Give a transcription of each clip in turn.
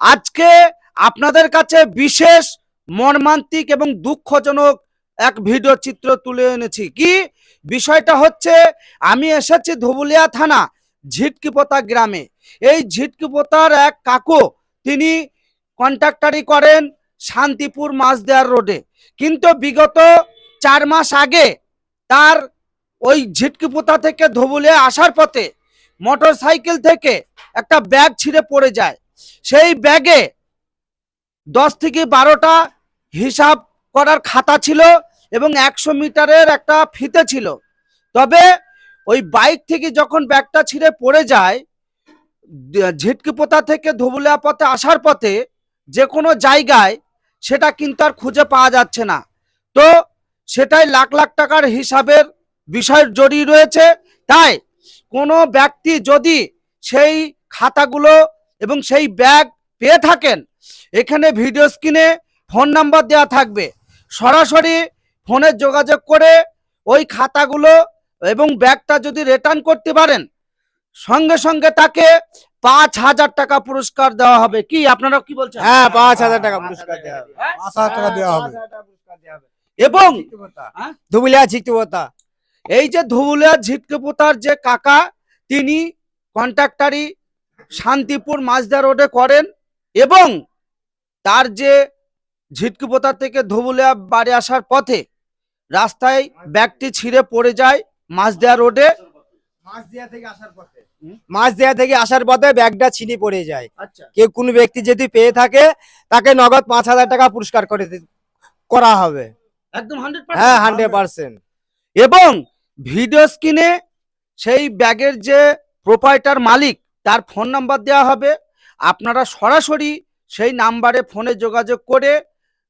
আজকে আপনাদের কাছে বিশেষ মর্মান্তিক এবং দুঃখজনক এক ভিডিও চিত্র তুলে এনেছি। কি? বিষয়টা হচ্ছে, আমি এসেছি ধুবুলিয়া থানা, ঝিটকিপোতা গ্রামে। এই ঝিটকিপোতার এক কাকু, তিনি কন্ট্রাক্টারি করেন শান্তিপুর মাছদেয়ার রোডে। কিন্তু বিগত চার মাস আগে তার ওই ঝিটকিপোতা থেকে ধুবুলিয়া আসার পথে মোটর সাইকেল থেকে একটা ব্যাগ ছিঁড়ে পড়ে যায়। সেই ব্যাগে দশ থেকে বারোটা হিসাব করার খাতা ছিল এবং একশো মিটারের একটা ফিতে ছিল। তবে ওই বাইক থেকে যখন ব্যাগটা ছিঁড়ে পড়ে যায় দ- ঝিটকিপোতা থেকে ধুবুলিয়া পথে আসার পথে যে কোনো জায়গায় সেটা কিন্তু আর খুঁজে পাওয়া যাচ্ছে না। তো সেটাই লাখ লাখ টাকার হিসাবের বিষয় জড়িয়ে রয়েছে। তাই কোনো ব্যক্তি যদি সেই খাতাগুলো এবং সেই ব্যাগ পেয়ে থাকেন। এখানে ভিডিও স্ক্রিনে ফোন নাম্বার দেওয়া থাকবে। সরাসরি ফোনে যোগাযোগ করে ওই খাতাগুলো এবং ব্যাগটা যদি রিটার্ন করতে পারেন সঙ্গে সঙ্গে তাকে পাঁচ হাজার টাকা পুরস্কার দেওয়া হবে। কি আপনারা কি বলছেন? হ্যাঁ পাঁচ হাজার টাকা পুরস্কার দেওয়া হবে। হ্যাঁ? পাঁচ হাজার টাকা দেওয়া হবে। এবং হ্যাঁ? ধুবুলিয়া ঝিকতিবতা এই যে ধুবুলিয়া ঝিটকেপুতার যে কাকা তিনি কন্ট্রাক্টারি শান্তিপুর মাঝদা রোডে করেন এবং তার যে ঝিটকিপোতা থেকে ধুবুলিয়া বাড়ি আসার পথে রাস্তায় ব্যাগটি ছিঁড়ে পড়ে যায় মাঝদেয়া রোডে। মাছ দেয়া থেকে আসার পথে ব্যাগটা ছিনি পড়ে যায়। আচ্ছা। কেউ কোনো ব্যক্তি যদি পেয়ে থাকে তাকে নগদ পাঁচ হাজার টাকা পুরস্কার করে করা হবে। একদম হ্যাঁ হান্ড্রেড পার্সেন্ট এবং ভিডিও স্ক্রিনে সেই ব্যাগের যে প্রোপাইটার মালিক তার ফোন নাম্বার দেওয়া হবে। আপনারা সরাসরি সেই নাম্বারে ফোনে যোগাযোগ করে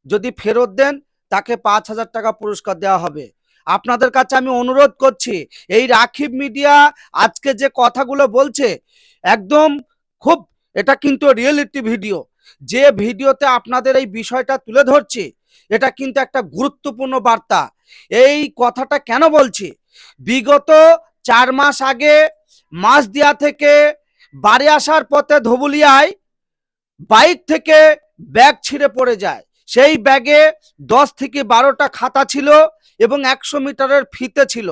যদি ফেরত দেন, তাকে পাঁচ হাজার টাকা পুরস্কার দেওয়া হবে। আপনাদের কাছে আমি অনুরোধ করছি, এই রাখিব মিডিয়া আজকে যে কথাগুলো বলছে, একদম খুব, এটা কিন্তু রিয়েলিটি ভিডিও যে ভিডিওতে আপনাদের এই বিষয়টা তুলে ধরছি, এটা কিন্তু একটা গুরুত্বপূর্ণ বার্তা। এই কথাটা কেন বলছি? বিগত চার মাস আগে মাছদিয়া থেকে বাড়ি আসার পথে ধবুলিয়ায় বাইক থেকে ব্যাগ ছিঁড়ে পড়ে যায়। সেই ব্যাগে দশ থেকে বারোটা খাতা ছিল এবং একশো মিটারের ফিতে ছিল।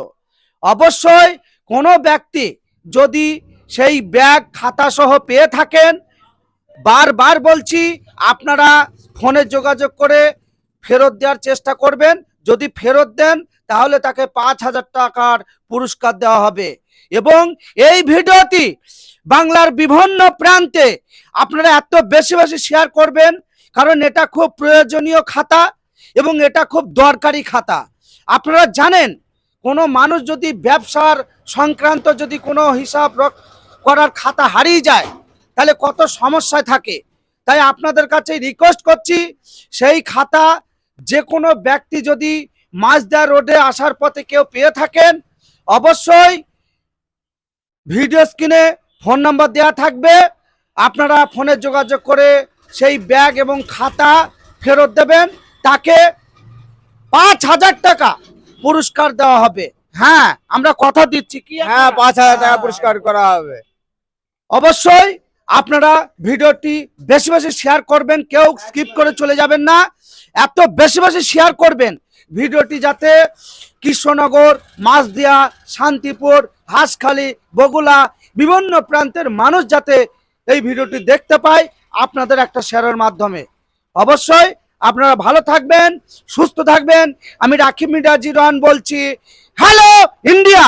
অবশ্যই কোনো ব্যক্তি যদি সেই ব্যাগ খাতা সহ পেয়ে থাকেন, বারবার বলছি, আপনারা ফোনে যোগাযোগ করে ফেরত দেওয়ার চেষ্টা করবেন। যদি ফেরত দেন তাহলে তাকে পাঁচ হাজার টাকার পুরস্কার দেওয়া হবে। এবং এই ভিডিওটি বাংলার বিভিন্ন প্রান্তে আপনারা এত বেশি বেশি শেয়ার করবেন, কারণ এটা খুব প্রয়োজনীয় খাতা এবং এটা খুব দরকারি খাতা। আপনারা জানেন, কোনো মানুষ যদি ব্যবসার সংক্রান্ত যদি কোনো হিসাব করার খাতা হারিয়ে যায়, তাহলে কত সমস্যায় থাকে। তাই আপনাদের কাছে রিকোয়েস্ট করছি, সেই খাতা যে কোনো ব্যক্তি যদি মাঝদা রোডে আসার পথে কেউ পেয়ে থাকেন অবশ্যই ভিডিও স্ক্রিনে ফোন নাম্বার দেওয়া থাকবে। আপনারা ফোনে যোগাযোগ করে সেই ব্যাগ এবং খাতা ফেরত দেবেন। তাকে পাঁচ হাজার টাকা পুরস্কার দেওয়া হবে। হ্যাঁ আমরা কথা দিচ্ছি কি হ্যাঁ পাঁচ হাজার টাকা পুরস্কার করা হবে। অবশ্যই আপনারা ভিডিওটি বেশি বেশি শেয়ার করবেন কেউ স্কিপ করে চলে যাবেন না। এত বেশি বেশি শেয়ার করবেন ভিডিওটি যাতে কৃষ্ণনগর মাসদিয়া শান্তিপুর, হাঁসখালি, বগুলা, বিভিন্ন প্রান্তের মানুষ যাতে এই ভিডিওটি দেখতে পায়, আপনাদের একটা শেয়ারের মাধ্যমে। অবশ্যই আপনারা ভালো থাকবেন, সুস্থ থাকবেন। আমি রাখি মিডিয়া রন বলছি, হ্যালো, ইন্ডিয়া!